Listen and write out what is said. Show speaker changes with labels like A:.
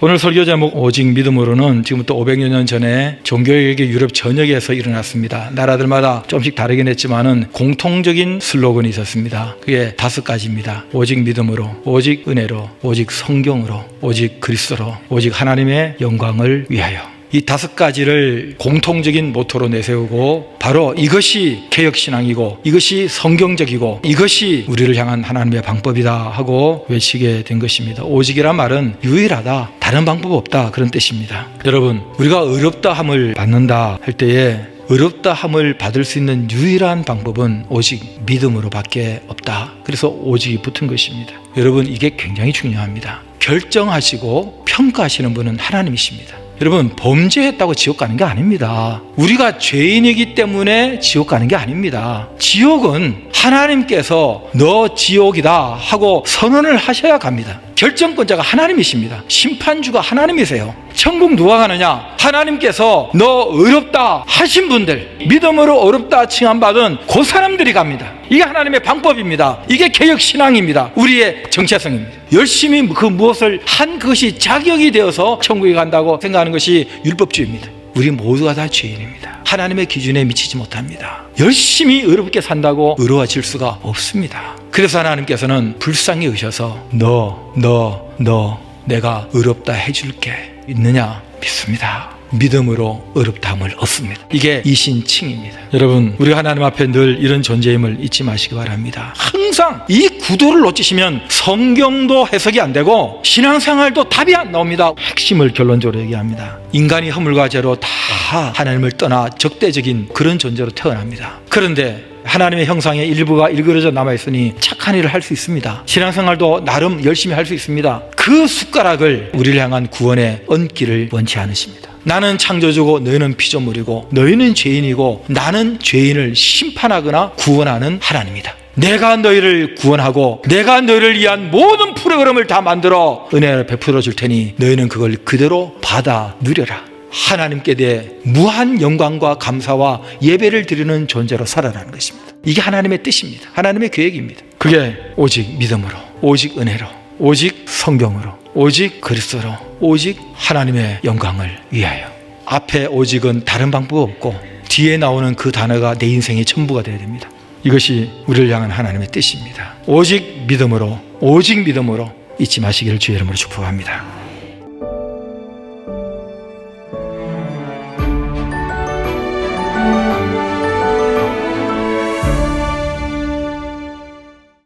A: 오늘 설교 제목 오직 믿음으로는 지금부터 500여 년 전에 종교개혁이 유럽 전역에서 일어났습니다. 나라들마다 조금씩 다르긴 했지만은 공통적인 슬로건이 있었습니다. 그게 다섯 가지입니다. 오직 믿음으로, 오직 은혜로, 오직 성경으로, 오직 그리스도로, 오직 하나님의 영광을 위하여. 이 다섯 가지를 공통적인 모토로 내세우고 바로 이것이 개혁신앙이고 이것이 성경적이고 이것이 우리를 향한 하나님의 방법이다 하고 외치게 된 것입니다. 오직이란 말은 유일하다. 다른 방법 없다. 그런 뜻입니다. 여러분, 우리가 어렵다 함을 받는다 할 때에 어렵다 함을 받을 수 있는 유일한 방법은 오직 믿음으로밖에 없다. 그래서 오직이 붙은 것입니다. 여러분, 이게 굉장히 중요합니다. 결정하시고 평가하시는 분은 하나님이십니다. 여러분 범죄했다고 지옥 가는 게 아닙니다. 우리가 죄인이기 때문에 지옥 가는 게 아닙니다. 지옥은 하나님께서 너 지옥이다 하고 선언을 하셔야 갑니다. 결정권자가 하나님이십니다. 심판주가 하나님이세요. 천국 누가 가느냐? 하나님께서 너 어렵다 하신 분들, 믿음으로 어렵다 칭함받은 그 사람들이 갑니다. 이게 하나님의 방법입니다. 이게 개혁 신앙입니다. 우리의 정체성입니다. 열심히 그 무엇을 한 것이 자격이 되어서 천국에 간다고 생각하는 것이 율법주의입니다. 우리 모두가 다 죄인입니다. 하나님의 기준에 미치지 못합니다. 열심히 의롭게 산다고 의로워질 수가 없습니다. 그래서 하나님께서는 불쌍히 의셔서 너, 너, 너 내가 의롭다 해줄게 있느냐 믿습니다. 믿음으로 의롭다함을 얻습니다. 이게 이신칭입니다. 여러분, 우리 하나님 앞에 늘 이런 존재임을 잊지 마시기 바랍니다. 항상 이 구도를 놓치시면 성경도 해석이 안 되고 신앙생활도 답이 안 나옵니다. 핵심을 결론적으로 얘기합니다. 인간이 허물과 죄로 다 하나님을 떠나 적대적인 그런 존재로 태어납니다. 그런데 하나님의 형상의 일부가 일그러져 남아 있으니 착한 일을 할 수 있습니다. 신앙생활도 나름 열심히 할 수 있습니다. 그 숟가락을 우리를 향한 구원에 얹기를 원치 않으십니다. 나는 창조주고 너희는 피조물이고 너희는 죄인이고 나는 죄인을 심판하거나 구원하는 하나님이다. 내가 너희를 구원하고 내가 너희를 위한 모든 프로그램을 다 만들어 은혜를 베풀어 줄 테니 너희는 그걸 그대로 받아 누려라. 하나님께 대해 무한 영광과 감사와 예배를 드리는 존재로 살아라는 것입니다. 이게 하나님의 뜻입니다. 하나님의 계획입니다. 그게 오직 믿음으로, 오직 은혜로, 오직 성경으로, 오직 그리스도로, 오직 하나님의 영광을 위하여. 앞에 오직은 다른 방법 없고 뒤에 나오는 그 단어가 내 인생의 전부가 되어야 됩니다. 이것이 우리를 향한 하나님의 뜻입니다. 오직 믿음으로, 오직 믿음으로 잊지 마시기를 주의 이름으로 축복합니다.